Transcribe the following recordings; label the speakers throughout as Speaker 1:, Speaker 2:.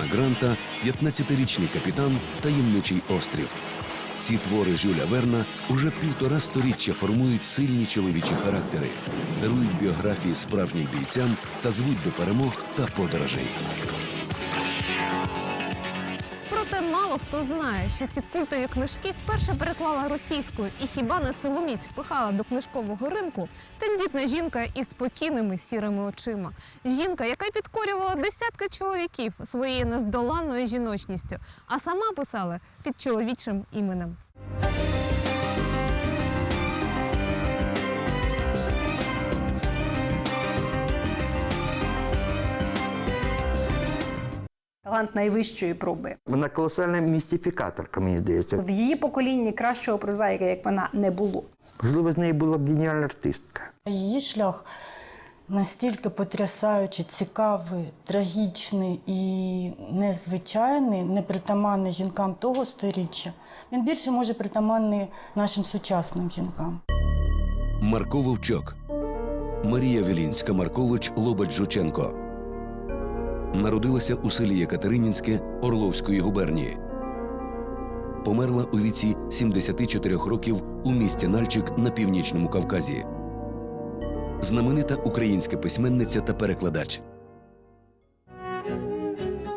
Speaker 1: Лети Гранта, 15-річний капітан, таємничий острів. Ці твори Жюля Верна уже півтора сторіччя формують сильні чоловічі характери, дарують біографії справжнім бійцям та звуть до перемог та подорожей.
Speaker 2: Мало хто знає, що ці культові книжки вперше переклала російською і хіба не силоміць пихала до книжкового ринку тендітна жінка із спокійними сірими очима. Жінка, яка підкорювала десятки чоловіків своєю нездоланною жіночністю, а сама писала під чоловічим іменем.
Speaker 3: Талант найвищої проби.
Speaker 4: Вона колосальна містифікаторка, мені здається.
Speaker 3: В її поколінні кращого прозаїка, як вона, не було.
Speaker 4: Можливо, з неї була б геніальна артистка.
Speaker 5: Її шлях настільки потрясаючий, цікавий, трагічний і незвичайний, непритаманний жінкам того сторіччя. Він більше може притаманний нашим сучасним жінкам.
Speaker 1: Марко Вовчок, Марія Вілінська Маркович Лобач Жученко. Народилася у селі Екатеринінське Орловської губернії. Померла у віці 74 років у місті Нальчик на північному Кавказі. Знаменита українська письменниця та перекладач.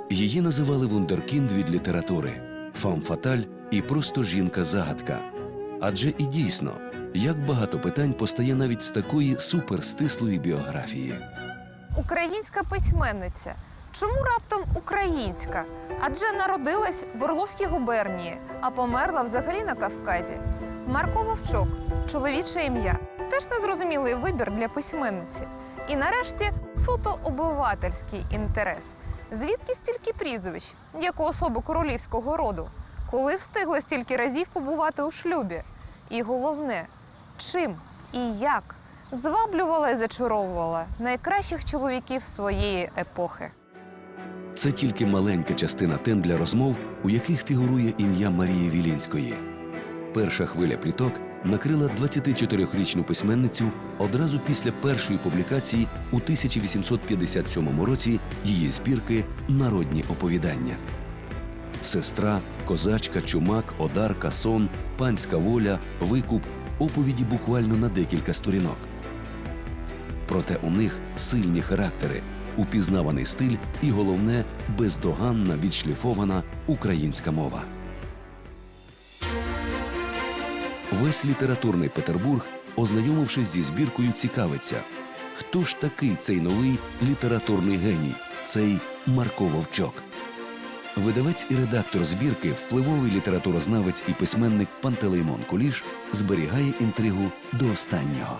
Speaker 1: Її називали вундеркінд від літератури, фам фаталь і просто жінка-загадка. Адже і дійсно, як багато питань постає навіть з такої суперстислої біографії.
Speaker 2: Українська письменниця. Чому раптом українська? Адже народилась в Орловській губернії, а померла взагалі на Кавказі. Марко Вовчок, чоловіче ім'я, теж незрозумілий вибір для письменниці. І нарешті суто обивательський інтерес. Звідки стільки прізвищ, як у особи королівського роду? Коли встигла стільки разів побувати у шлюбі? І головне, чим і як зваблювала і зачаровувала найкращих чоловіків своєї епохи.
Speaker 1: Це тільки маленька частина тем для розмов, у яких фігурує ім'я Марії Вілінської. Перша хвиля пліток накрила 24-річну письменницю одразу після першої публікації у 1857 році її збірки Народні оповідання. Сестра, козачка, чумак, одарка, сон, панська воля, викуп оповіді буквально на декілька сторінок. Проте у них сильні характери, упізнаваний стиль і головне бездоганна відшліфована українська мова. Весь літературний Петербург, ознайомившись зі збіркою, цікавиться, хто ж такий цей новий літературний геній, цей Марко Вовчок. Видавець і редактор збірки, впливовий літературознавець і письменник Пантелеймон Куліш зберігає інтригу до останнього.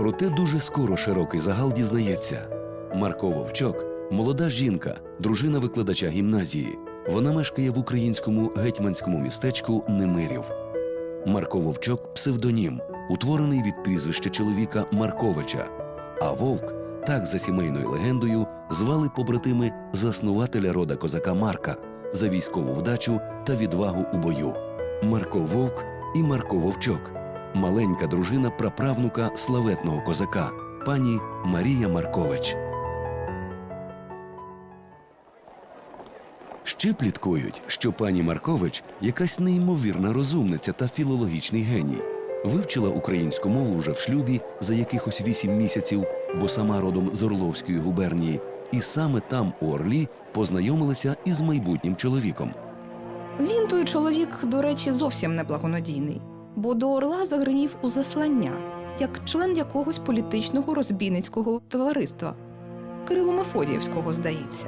Speaker 1: Проте дуже скоро широкий загал дізнається. Марко Вовчок молода жінка, дружина викладача гімназії. Вона мешкає в українському гетьманському містечку Немирів. Марко Вовчок псевдонім, утворений від прізвища чоловіка Марковича. А Вовк, так за сімейною легендою, звали побратими заснувателя рода козака Марка за військову вдачу та відвагу у бою. Марко Вовк і Марко Вовчок маленька дружина праправнука славетного козака, пані Марія Маркович. Ще пліткують, що пані Маркович якась неймовірна розумниця та філологічний геній. Вивчила українську мову вже в шлюбі за якихось вісім місяців, бо сама родом з Орловської губернії, і саме там у Орлі познайомилася із майбутнім чоловіком.
Speaker 6: Він той чоловік, до речі, зовсім не благонадійний, бо до Орла загримів у заслання, як член якогось політичного розбійницького товариства Кирило Мефодіївського, здається.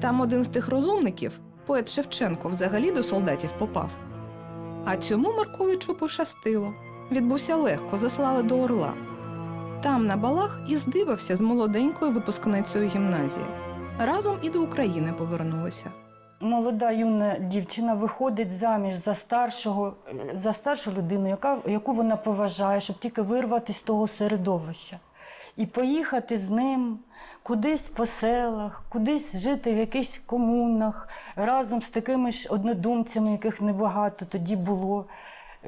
Speaker 6: Там один з тих розумників, поет Шевченко, взагалі до солдатів попав. А цьому Марковичу пощастило. Відбувся легко, заслали до Орла. Там на балах і здивався з молоденькою випускницею гімназії. Разом і до України повернулися.
Speaker 5: Молода юна дівчина виходить заміж за старшого, за старшу людину, яка, яку вона поважає, щоб тільки вирватися з того середовища. І поїхати з ним кудись по селах, кудись жити в якихось комунах, разом з такими ж однодумцями, яких небагато тоді було,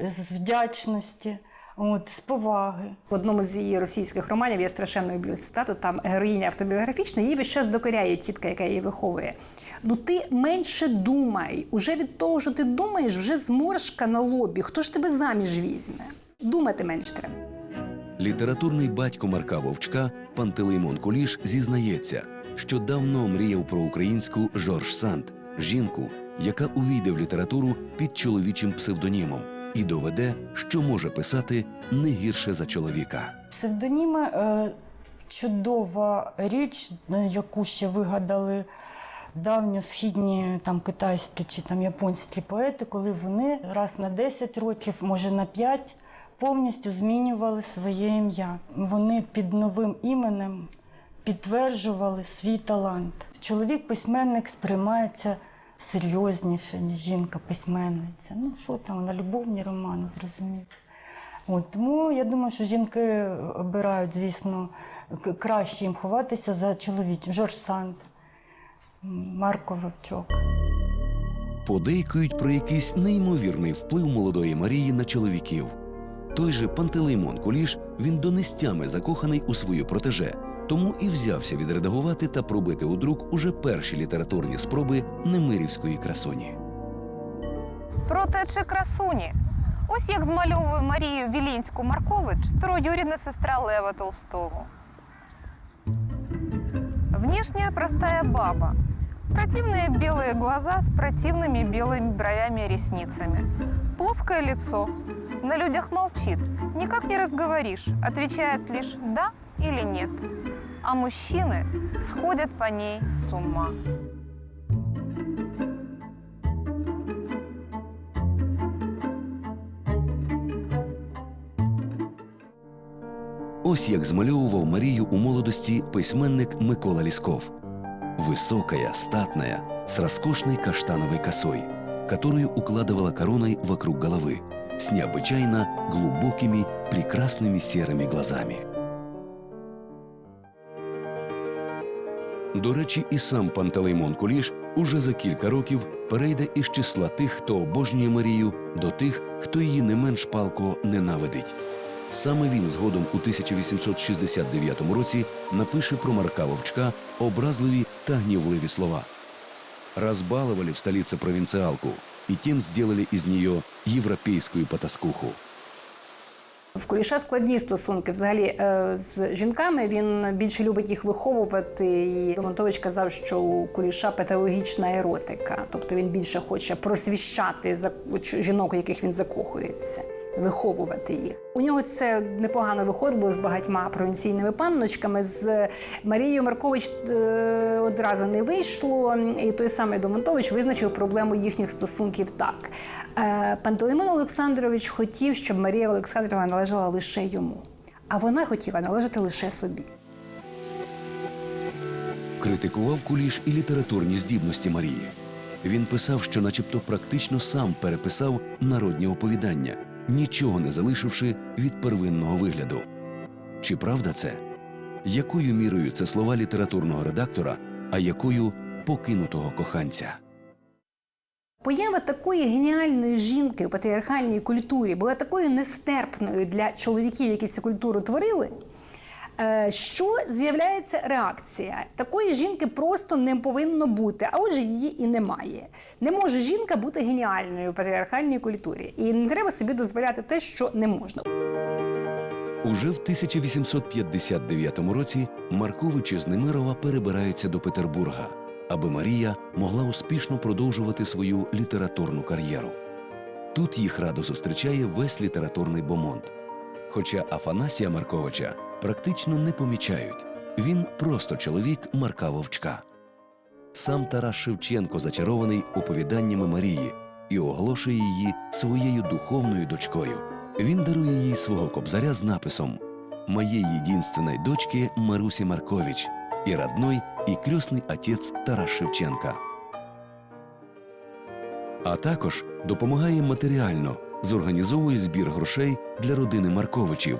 Speaker 5: з вдячності. от, з поваги.
Speaker 3: В одному з її російських романів я страшенно люблю цитату, там героїня автобіографічна, її весь час докоряє тітка, яка її виховує. Ну ти менше думай. Уже від того, що ти думаєш, вже зморшка на лобі. Хто ж тебе заміж візьме? Думати менше треба.
Speaker 1: Літературний батько Марка Вовчка Пантелеймон Куліш зізнається, що давно мріяв про українську Жорж Санд, жінку, яка увійде в літературу під чоловічим псевдонімом і доведе, що може писати не гірше за чоловіка.
Speaker 5: Псевдоніми е, чудова річ, яку ще вигадали давньосхідні там китайські чи там японські поети, коли вони раз на 10 років, може на 5, повністю змінювали своє ім'я. Вони під новим іменем підтверджували свій талант. Чоловік-письменник сприймається серйозніше, ніж жінка-письменниця. Ну що там, вона любовні романи, зрозуміло. От, тому я думаю, що жінки обирають, звісно, краще їм ховатися за чоловічим. Жорж Санд, Марко Вовчок.
Speaker 1: Подейкують про якийсь неймовірний вплив молодої Марії на чоловіків. Той же Пантелеймон Куліш він донестями закоханий у свою протеже, тому і взявся відредагувати та пробити у друк уже перші літературні спроби немирівської красуні.
Speaker 2: Проте красуні? Ось як змальовує Марію Вілінську Маркович, троюрідна сестра Лева Толстого. Внешняя простая баба. Противные белые глаза с противными белыми бровями и ресницами. Плоское лицо. На людях молчит. Никак не разговоришь. Отвечает лишь «да» или «нет». А мужчины сходят по ней с ума.
Speaker 1: Ось як змальовував Марію у молодости письменник Микола Лесков. Высокая, статная, с роскошной каштановой косой, которую укладывала короной вокруг головы, с необычайно глубокими, прекрасными серыми глазами. До речі, і сам Пантелеймон Куліш уже за кілька років перейде із числа тих, хто обожнює Марію, до тих, хто її не менш палко ненавидить. Саме він згодом у 1869 році напише про Марка Вовчка образливі та гнівливі слова. «Разбаловали в столице провинциалку, и тем сделали из нее европейскую потаскуху».
Speaker 3: В Куліша складні стосунки взагалі е, з жінками. Він більше любить їх виховувати. І Домонтович казав, що у Куліша патологічна еротика, тобто він більше хоче просвіщати жінок, у яких він закохується. Виховувати їх. У нього це непогано виходило з багатьма провінційними панночками. З Марією Маркович е, одразу не вийшло. І той самий Домонтович визначив проблему їхніх стосунків так. Е, Пантелеймон Олександрович хотів, щоб Марія Олександрівна належала лише йому, а вона хотіла належати лише собі.
Speaker 1: Критикував Куліш і літературні здібності Марії. Він писав, що начебто практично сам переписав народні оповідання, нічого не залишивши від первинного вигляду. Чи правда це? Якою мірою це слова літературного редактора, а якою покинутого коханця?
Speaker 3: Поява такої геніальної жінки у патріархальній культурі була такою нестерпною для чоловіків, які цю культуру творили. Е, Що з'являється реакція? Такої жінки просто не повинно бути, а отже, її і немає. Не може жінка бути геніальною в патріархальній культурі. І не треба собі дозволяти те, що не можна.
Speaker 1: Уже в 1859 році Марковичі з Немирова перебираються до Петербурга, аби Марія могла успішно продовжувати свою літературну кар'єру. Тут їх радо зустрічає весь літературний бомонд. Хоча Афанасія Марковича практично не помічають. Він просто чоловік Марка Вовчка. Сам Тарас Шевченко зачарований оповіданнями Марії і оголошує її своєю духовною дочкою. Він дарує їй свого кобзаря з написом «Моей единственной дочке Маруси Маркович и родной и крестный отець Тарас Шевченка». А також допомагає матеріально, зорганізовує збір грошей для родини Марковичів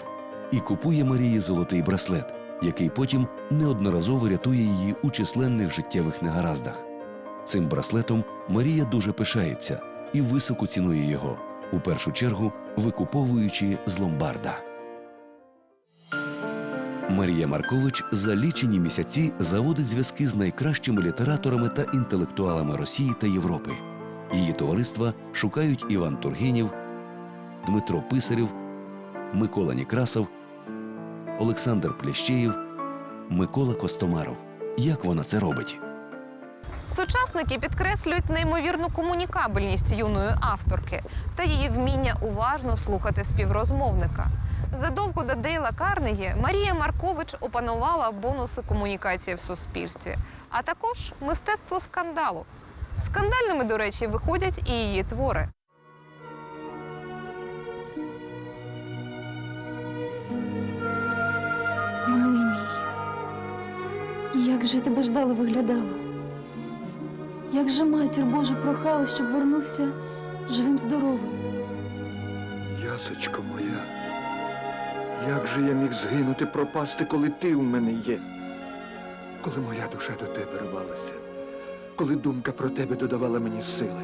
Speaker 1: і купує Марії золотий браслет, який потім неодноразово рятує її у численних життєвих негараздах. Цим браслетом Марія дуже пишається і високо цінує його, у першу чергу викуповуючи з ломбарда. Марія Маркович за лічені місяці заводить зв'язки з найкращими літераторами та інтелектуалами Росії та Європи. Її товариства шукають Іван Тургенєв, Дмитро Писарєв, Микола Некрасов, Олександр Плещеєв, Микола Костомаров. Як вона це робить?
Speaker 2: Сучасники підкреслюють неймовірну комунікабельність юної авторки та її вміння уважно слухати співрозмовника. Задовго до Дейла Карнегі Марія Маркович опанувала бонуси комунікації в суспільстві, а також мистецтво скандалу. Скандальними, до речі, виходять і її твори.
Speaker 7: Як же я тебе ждала виглядала? Як же матір Божу прохала, щоб вернувся живим здоровим?
Speaker 8: Ясочко моя, як же я міг згинути, пропасти, коли ти у мене є? Коли моя душа до тебе рвалася, коли думка про тебе додавала мені сили.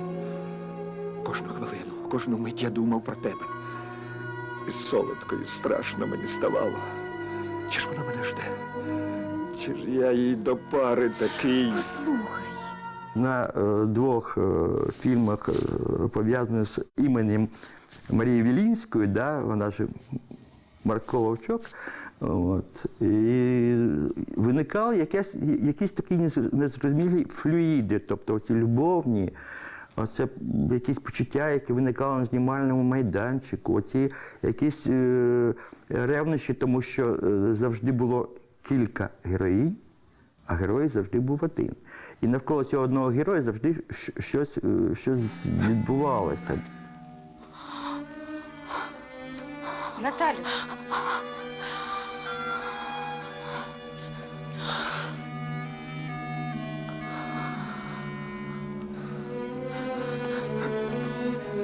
Speaker 8: Кожну хвилину, кожну мить я думав про тебе. І солодко, і страшно мені ставало. Чи ж вона мене жде? Чи ж я їй до пари такий?
Speaker 7: Послухай,
Speaker 4: На е, двох е, фільмах, е, пов'язаних з іменем Марії Вілінської, да, вона ж Марко Вовчок. От, і виникали якісь, якісь такі незрозумілі флюїди, тобто ці любовні, оце якісь почуття, які виникали на знімальному майданчику, оці якісь е, ревнощі, тому що е, завжди було кілька героїнь, а герой завжди був один. І навколо цього одного героя завжди щось, е, щось відбувалося.
Speaker 7: Наталю.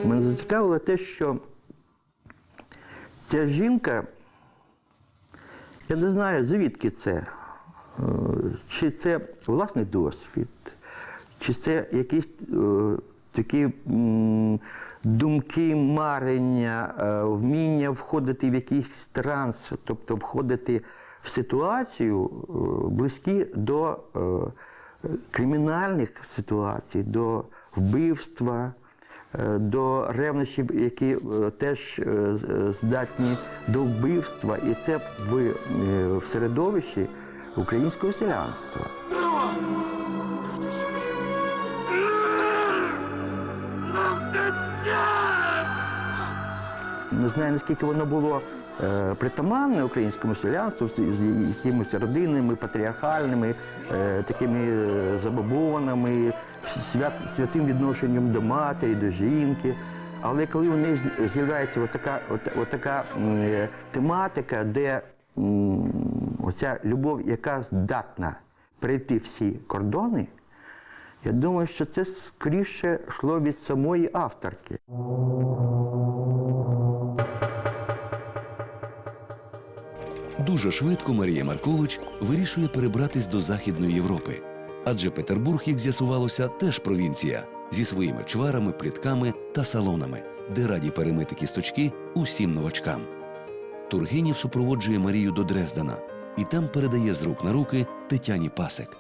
Speaker 4: Мене зацікавило те, що ця жінка, я не знаю, звідки це, Е, чи це власний досвід, чи це якісь е, такі думки, марення, е, вміння входити в якийсь транс, тобто входити в ситуацію близькі до кримінальних ситуацій, до вбивства, до ревнощів, які е, теж е, е, здатні до вбивства, і це в, е, в середовищі українського селянства. Не знаю, наскільки воно було е, притаманне українському селянству з, якимись родинними, патріархальними, е, такими е, забобонами, свят, святим відношенням до матері, до жінки. Але коли у з- з'являється отака, от, отака е, тематика, де м, оця любов, яка здатна перейти всі кордони, я думаю, що це скоріше йшло від самої авторки.
Speaker 1: Дуже швидко Марія Маркович вирішує перебратись до Західної Європи. Адже Петербург, як з'ясувалося, теж провінція зі своїми чварами, плітками та салонами, де раді перемити кісточки усім новачкам. Тургенів супроводжує Марію до Дрездена і там передає з рук на руки Тетяні Пасик.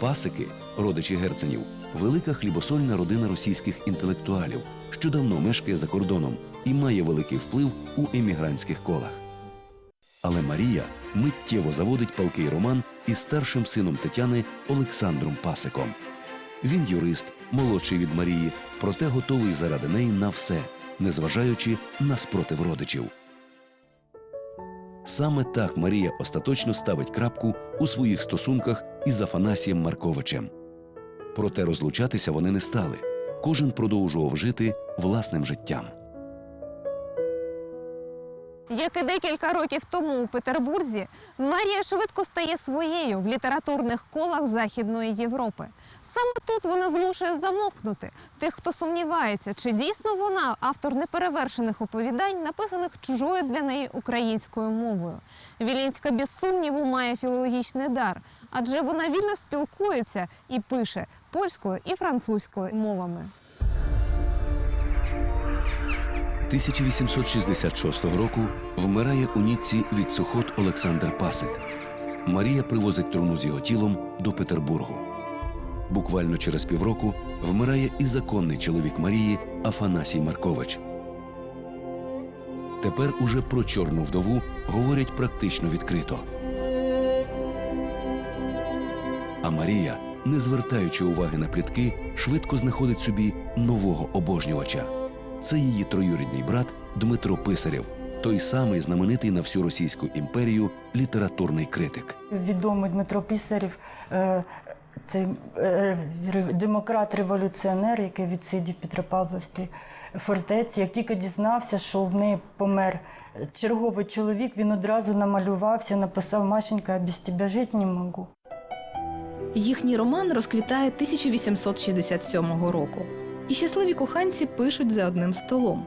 Speaker 1: Пасики, родичі герценів, велика хлібосольна родина російських інтелектуалів, що давно мешкає за кордоном і має великий вплив у емігрантських колах. Але Марія миттєво заводить палкий роман із старшим сином Тетяни Олександром Пасиком. Він юрист, молодший від Марії, проте готовий заради неї на все, незважаючи на спротив родичів. Саме так Марія остаточно ставить крапку у своїх стосунках із Афанасієм Марковичем. Проте розлучатися вони не стали. Кожен продовжував жити власним життям.
Speaker 2: Як і декілька років тому у Петербурзі, Марія швидко стає своєю в літературних колах Західної Європи. Саме тут вона змушує замовкнути тих, хто сумнівається, чи дійсно вона автор неперевершених оповідань, написаних чужою для неї українською мовою. Вілінська без сумніву має філологічний дар, адже вона вільно спілкується і пише польською і французькою мовами.
Speaker 1: 1866 року вмирає у Ніцці від сухот Олександр Пасик. Марія привозить труну з його тілом до Петербургу. Буквально через півроку вмирає і законний чоловік Марії Афанасій Маркович. Тепер уже про чорну вдову говорять практично відкрито. А Марія, не звертаючи уваги на плітки, швидко знаходить собі нового обожнювача. Це її троюрідний брат Дмитро Писарєв, той самий знаменитий на всю Російську імперію літературний критик.
Speaker 5: Відомий Дмитро Пісарів, е, цей е, ре- демократ-революціонер, який відсидів в Петропавловській фортеці. Як тільки дізнався, що в неї помер черговий чоловік, він одразу намалювався, написав Машенька, без тебе жити не можу.
Speaker 6: Їхній роман розквітає 1867 року, і щасливі коханці пишуть за одним столом.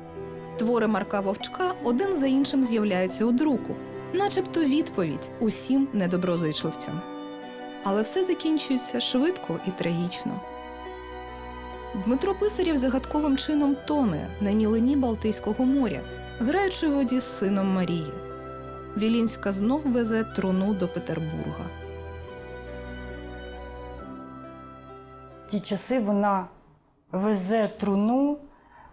Speaker 6: Твори Марка Вовчка один за іншим з'являються у друку, начебто відповідь усім недоброзичливцям. Але все закінчується швидко і трагічно. Дмитро Писарєв загадковим чином тоне на мілині Балтійського моря, граючи в воді з сином Марії. Вілінська знов везе труну до Петербурга.
Speaker 5: В ті часи вона везе труну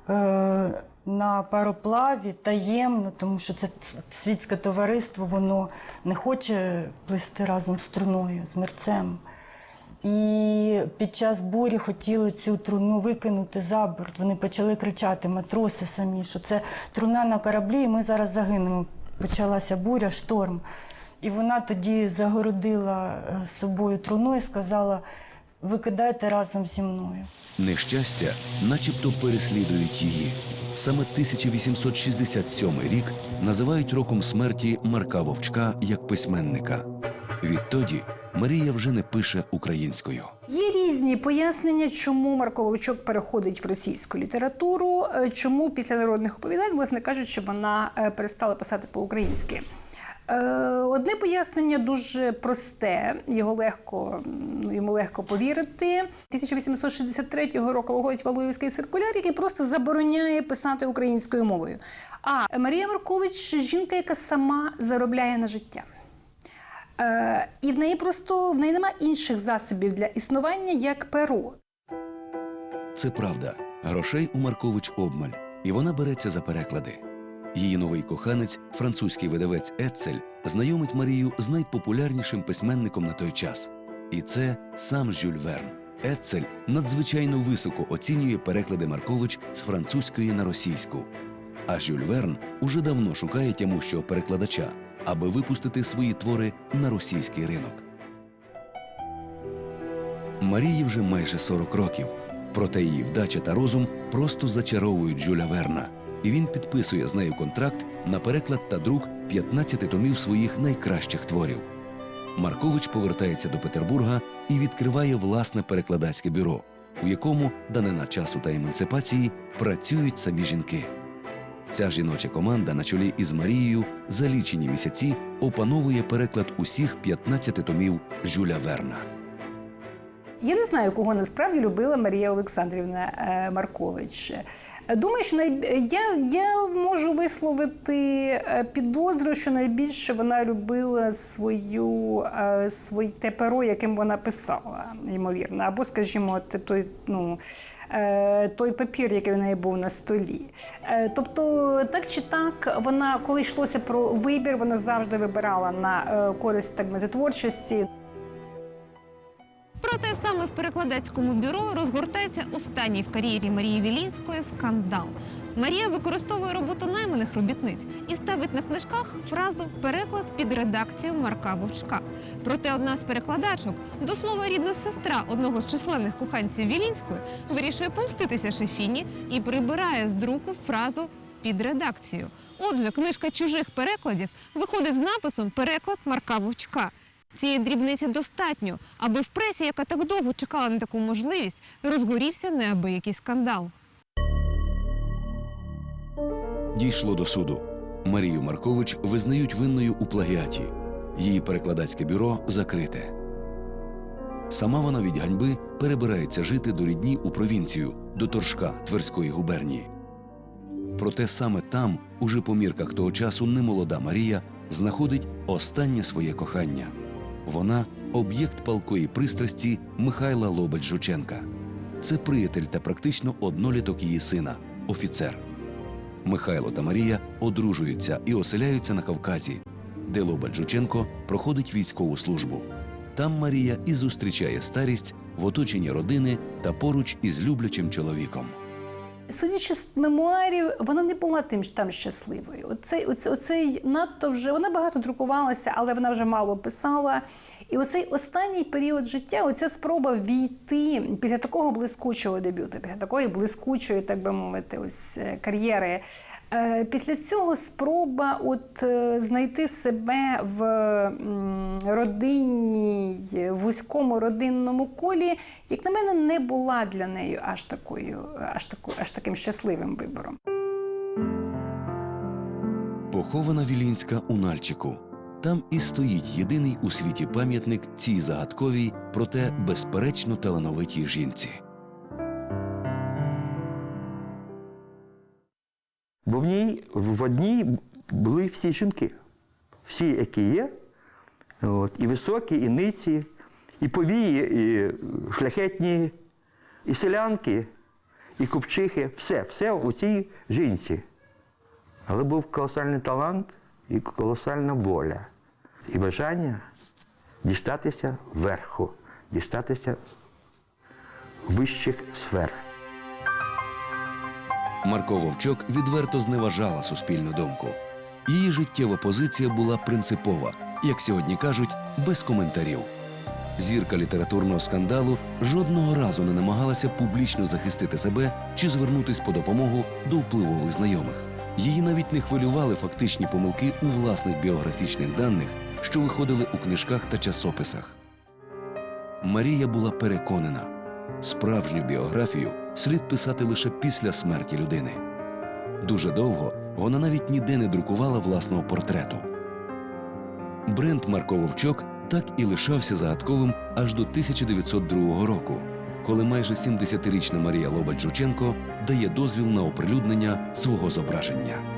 Speaker 5: е, на пароплаві таємно, тому що це світське товариство, воно не хоче плисти разом з труною, з мерцем. І під час бурі хотіли цю труну викинути за борт. Вони почали кричати, матроси самі, що це труна на кораблі, і ми зараз загинемо. Почалася буря, шторм. І вона тоді загородила е, собою труну і сказала: викидайте разом зі мною.
Speaker 1: Нещастя, начебто, переслідують її. Саме 1867 рік називають роком смерті Марка Вовчка як письменника. Відтоді Марія вже не пише українською.
Speaker 3: Є різні пояснення, чому Марко Вовчок переходить в російську літературу, е, чому після народних оповідань, власне кажучи, вона е, перестала писати по-українськи. Е, Одне пояснення дуже просте, його легко, йому легко повірити. 1863 року виходить Валуєвський циркуляр, який просто забороняє писати українською мовою. А Марія Маркович жінка, яка сама заробляє на життя. Е, і в неї просто в неї немає інших засобів для існування, як перо.
Speaker 1: Це правда. Грошей у Маркович обмаль, і вона береться за переклади. Її новий коханець, французький видавець Ецель, знайомить Марію з найпопулярнішим письменником на той час. І це сам Жюль Верн. Ецель надзвичайно високо оцінює переклади Маркович з французької на російську. А Жюль Верн уже давно шукає тямущого перекладача, аби випустити свої твори на російський ринок. Марії вже майже 40 років. Проте її вдача та розум просто зачаровують Жюля Верна, і він підписує з нею контракт на переклад та друк 15 томів своїх найкращих творів. Маркович повертається до Петербурга і відкриває власне перекладацьке бюро, у якому, данина часу та емансипації, працюють самі жінки. Ця жіноча команда на чолі із Марією за лічені місяці опановує переклад усіх 15 томів Жюля Верна.
Speaker 3: Я не знаю, кого насправді любила Марія Олександрівна е, Маркович. Думаю, що най... я, я можу висловити е, підозру, що найбільше вона любила свою, е, те перо, яким вона писала, ймовірно. Або, скажімо, той, ну, е, той папір, який в неї був на столі. Тобто, так чи так, вона, коли йшлося про вибір, вона завжди вибирала на користь так творчості.
Speaker 2: Проте саме в перекладацькому бюро розгортається останній в кар'єрі Марії Вілінської скандал. Марія використовує роботу найманих робітниць і ставить на книжках фразу переклад під редакцію Марка Вовчка. Проте одна з перекладачок, до слова рідна сестра одного з численних коханців Вілінської, вирішує помститися шефіні і прибирає з друку фразу під редакцію. Отже, книжка чужих перекладів виходить з написом Переклад Марка Вовчка. Цієї дрібниці достатньо, аби в пресі, яка так довго чекала на таку можливість, розгорівся неабиякий скандал.
Speaker 1: Дійшло до суду. Марію Маркович визнають винною у плагіаті. Її перекладацьке бюро закрите. Сама вона від ганьби перебирається жити до рідні у провінцію, до Торжка Тверської губернії. Проте саме там, уже по мірках того часу, немолода Марія знаходить останнє своє кохання. Вона об'єкт палкої пристрасті Михайла Лобач Жученка. Це приятель та практично одноліток її сина, офіцер. Михайло та Марія одружуються і оселяються на Кавказі, де Лобач Жученко проходить військову службу. Там Марія і зустрічає старість в оточенні родини та поруч із люблячим чоловіком.
Speaker 3: Судячи з мемуарів, вона не була тим там щасливою. Оцей, оцей, оцей надто вже вона багато друкувалася, але вона вже мало писала. І оцей останній період життя, оця спроба війти після такого блискучого дебюту, після такої блискучої, так би мовити, ось е, кар'єри. Е, Після цього спроба от е, знайти себе в родинній, вузькому родинному колі, як на мене, не була для неї аж такою, аж таку, аж таким щасливим вибором.
Speaker 1: Похована Вілінська у Нальчику. Там і стоїть єдиний у світі пам'ятник цій загадковій, проте безперечно талановитій жінці.
Speaker 4: Бо в ній в одній були всі жінки, всі, які є, от, і високі, і ниці, і повії, і шляхетні, і селянки, і купчихи, все, все у цій жінці. Але був колосальний талант і колосальна воля, і бажання дістатися верху, дістатися вищих сфер.
Speaker 1: Марко Вовчок відверто зневажала суспільну думку. Її життєва позиція була принципова, як сьогодні кажуть, без коментарів. Зірка літературного скандалу жодного разу не намагалася публічно захистити себе чи звернутись по допомогу до впливових знайомих. Її навіть не хвилювали фактичні помилки у власних біографічних даних, що виходили у книжках та часописах. Марія була переконана, справжню біографію слід писати лише після смерті людини. Дуже довго вона навіть ніде не друкувала власного портрету. Бренд Марко Вовчок так і лишався загадковим аж до 1902 року, коли майже 70-річна Марія Лобаль Жученко дає дозвіл на оприлюднення свого зображення.